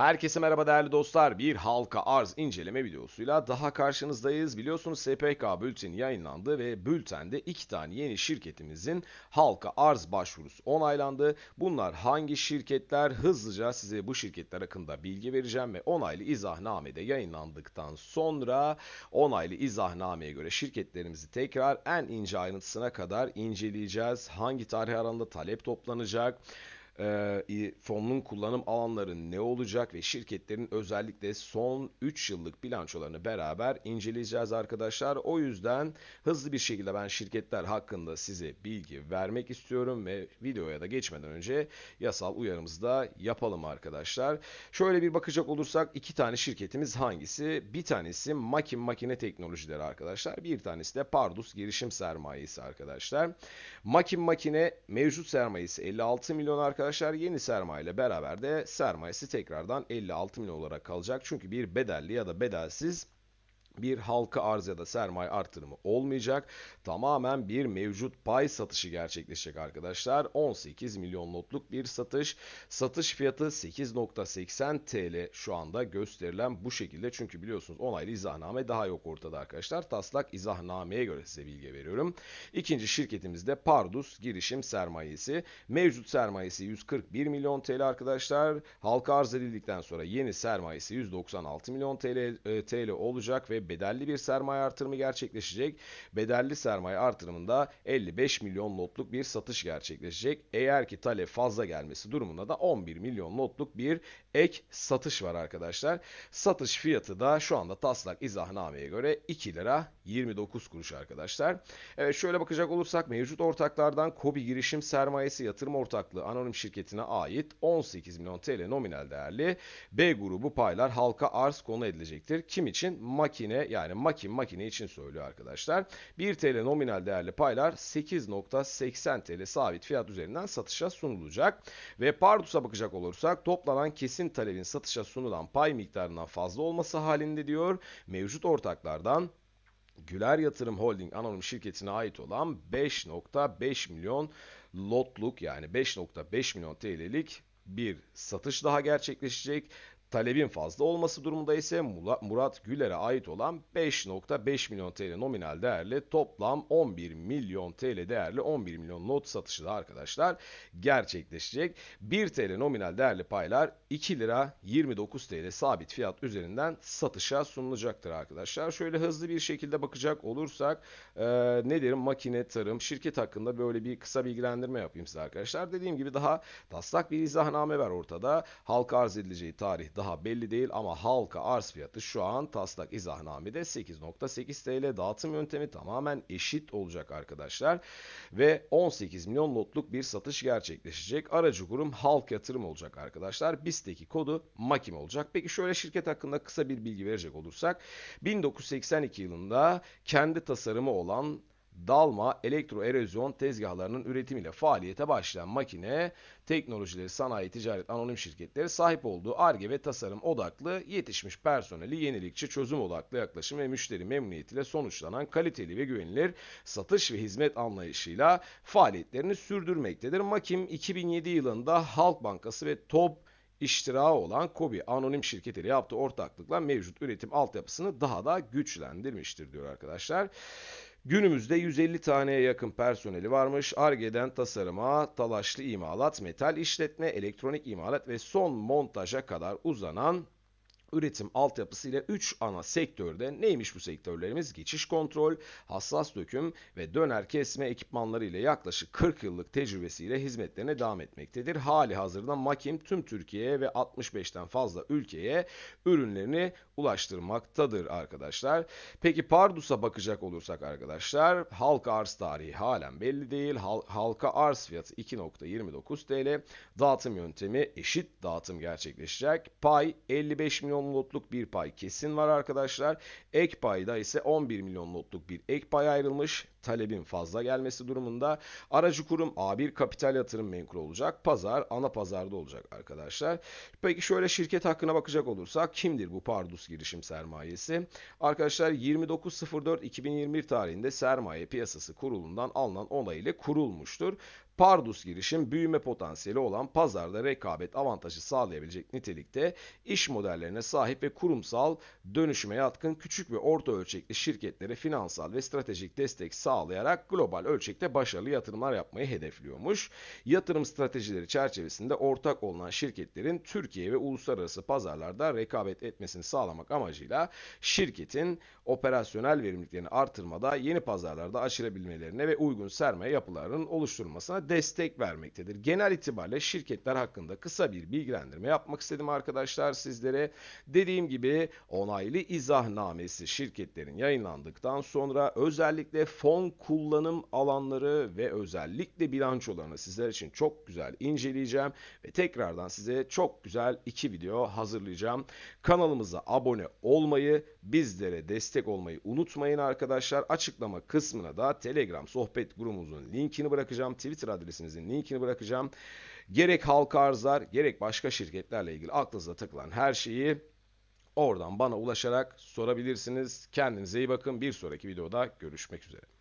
Herkese merhaba değerli dostlar. Bir halka arz inceleme videosuyla daha karşınızdayız. Biliyorsunuz SPK bülteni yayınlandı ve bültende iki tane yeni şirketimizin halka arz başvurusu onaylandı. Bunlar hangi şirketler? Hızlıca size bu şirketler hakkında bilgi vereceğim ve onaylı izahnamede yayınlandıktan sonra onaylı izahnameye göre şirketlerimizi tekrar en ince ayrıntısına kadar inceleyeceğiz. Hangi tarih aralığında talep toplanacak? E, fonun kullanım alanları ne olacak ve şirketlerin özellikle son 3 yıllık bilançolarını beraber inceleyeceğiz arkadaşlar. O yüzden hızlı bir şekilde ben şirketler hakkında size bilgi vermek istiyorum ve videoya da geçmeden önce yasal uyarımızı da yapalım arkadaşlar. Şöyle bir bakacak olursak iki tane şirketimiz hangisi? Bir tanesi Makin Makine Teknolojileri arkadaşlar. Bir tanesi de Pardus Girişim Sermayesi arkadaşlar. Makin Makine mevcut sermayesi 56 milyon arkadaşlar arkadaşlar yeni sermaye ile beraber de sermayesi tekrardan 56 milyon olarak kalacak. Çünkü bir bedelli ya da bedelsiz bir halka arz ya da sermaye artırımı olmayacak. Tamamen bir mevcut pay satışı gerçekleşecek arkadaşlar. 18 milyon lotluk bir satış. Satış fiyatı 8.80 TL şu anda gösterilen bu şekilde. Çünkü biliyorsunuz onaylı izahname daha yok ortada arkadaşlar. Taslak izahnameye göre size bilgi veriyorum. İkinci şirketimiz de Pardus girişim sermayesi. Mevcut sermayesi 141 milyon TL arkadaşlar. Halka arz edildikten sonra yeni sermayesi 196 milyon TL, e, TL olacak ve bedelli bir sermaye artırımı gerçekleşecek. Bedelli sermaye artırımında 55 milyon lotluk bir satış gerçekleşecek. Eğer ki talep fazla gelmesi durumunda da 11 milyon lotluk bir ek satış var arkadaşlar. Satış fiyatı da şu anda taslak izahnameye göre 2 lira 29 kuruş arkadaşlar. Evet şöyle bakacak olursak mevcut ortaklardan Kobi girişim sermayesi yatırım ortaklığı anonim şirketine ait 18 milyon TL nominal değerli B grubu paylar halka arz konu edilecektir. Kim için? Makine yani makin makine için söylüyor arkadaşlar. 1 TL nominal değerli paylar 8.80 TL sabit fiyat üzerinden satışa sunulacak. Ve Pardus'a bakacak olursak toplanan kesin talebin satışa sunulan pay miktarından fazla olması halinde diyor. Mevcut ortaklardan Güler Yatırım Holding anonim şirketine ait olan 5.5 milyon lotluk yani 5.5 milyon TL'lik bir satış daha gerçekleşecek. Talebin fazla olması durumunda ise Murat Güler'e ait olan 5.5 milyon TL nominal değerli toplam 11 milyon TL değerli 11 milyon not satışı da arkadaşlar gerçekleşecek. 1 TL nominal değerli paylar 2 lira 29 TL sabit fiyat üzerinden satışa sunulacaktır arkadaşlar. Şöyle hızlı bir şekilde bakacak olursak e, nedir makine tarım şirket hakkında böyle bir kısa bilgilendirme yapayım size arkadaşlar. Dediğim gibi daha taslak bir izahname var ortada. Halka arz edileceği tarih daha belli değil ama halka arz fiyatı şu an taslak izahnamede 8.8 TL dağıtım yöntemi tamamen eşit olacak arkadaşlar. Ve 18 milyon lotluk bir satış gerçekleşecek. Aracı kurum halk yatırım olacak arkadaşlar. BIST'teki kodu MAKIM olacak. Peki şöyle şirket hakkında kısa bir bilgi verecek olursak 1982 yılında kendi tasarımı olan dalma elektroerozyon tezgahlarının üretimiyle faaliyete başlayan makine teknolojileri sanayi ticaret anonim şirketleri sahip olduğu ARGE ve tasarım odaklı yetişmiş personeli yenilikçi çözüm odaklı yaklaşım ve müşteri memnuniyetiyle sonuçlanan kaliteli ve güvenilir satış ve hizmet anlayışıyla faaliyetlerini sürdürmektedir. Makim 2007 yılında Halk Bankası ve TOB iştirağı olan Kobi anonim şirketiyle yaptığı ortaklıkla mevcut üretim altyapısını daha da güçlendirmiştir diyor arkadaşlar. Günümüzde 150 taneye yakın personeli varmış. Arge'den tasarıma, talaşlı imalat, metal işletme, elektronik imalat ve son montaja kadar uzanan üretim altyapısı ile 3 ana sektörde neymiş bu sektörlerimiz? Geçiş kontrol, hassas döküm ve döner kesme ekipmanları ile yaklaşık 40 yıllık tecrübesiyle hizmetlerine devam etmektedir. Hali hazırda Makim tüm Türkiye'ye ve 65'ten fazla ülkeye ürünlerini ulaştırmaktadır arkadaşlar. Peki Pardus'a bakacak olursak arkadaşlar halka arz tarihi halen belli değil. Hal halka arz fiyatı 2.29 TL. Dağıtım yöntemi eşit dağıtım gerçekleşecek. Pay 55 milyon milyon lotluk bir pay kesin var arkadaşlar. Ek payda ise 11 milyon lotluk bir ek pay ayrılmış. Talebin fazla gelmesi durumunda aracı kurum A1 kapital yatırım menkul olacak. Pazar ana pazarda olacak arkadaşlar. Peki şöyle şirket hakkına bakacak olursak kimdir bu Pardus girişim sermayesi? Arkadaşlar 29.04.2021 tarihinde sermaye piyasası kurulundan alınan onay ile kurulmuştur. Pardus girişim büyüme potansiyeli olan pazarda rekabet avantajı sağlayabilecek nitelikte iş modellerine sahip ve kurumsal dönüşüme yatkın küçük ve orta ölçekli şirketlere finansal ve stratejik destek sağlayarak global ölçekte başarılı yatırımlar yapmayı hedefliyormuş. Yatırım stratejileri çerçevesinde ortak olunan şirketlerin Türkiye ve uluslararası pazarlarda rekabet etmesini sağlamak amacıyla şirketin operasyonel verimliliklerini artırmada yeni pazarlarda açılabilmelerine ve uygun sermaye yapılarının oluşturulmasına destek vermektedir. Genel itibariyle şirketler hakkında kısa bir bilgilendirme yapmak istedim arkadaşlar sizlere. Dediğim gibi onaylı izahnamesi şirketlerin yayınlandıktan sonra özellikle fon kullanım alanları ve özellikle bilançolarını sizler için çok güzel inceleyeceğim ve tekrardan size çok güzel iki video hazırlayacağım. Kanalımıza abone olmayı, bizlere destek olmayı unutmayın arkadaşlar. Açıklama kısmına da Telegram sohbet grubumuzun linkini bırakacağım. Twitter adresimizin linkini bırakacağım. Gerek halka arzlar, gerek başka şirketlerle ilgili aklınıza takılan her şeyi oradan bana ulaşarak sorabilirsiniz. Kendinize iyi bakın. Bir sonraki videoda görüşmek üzere.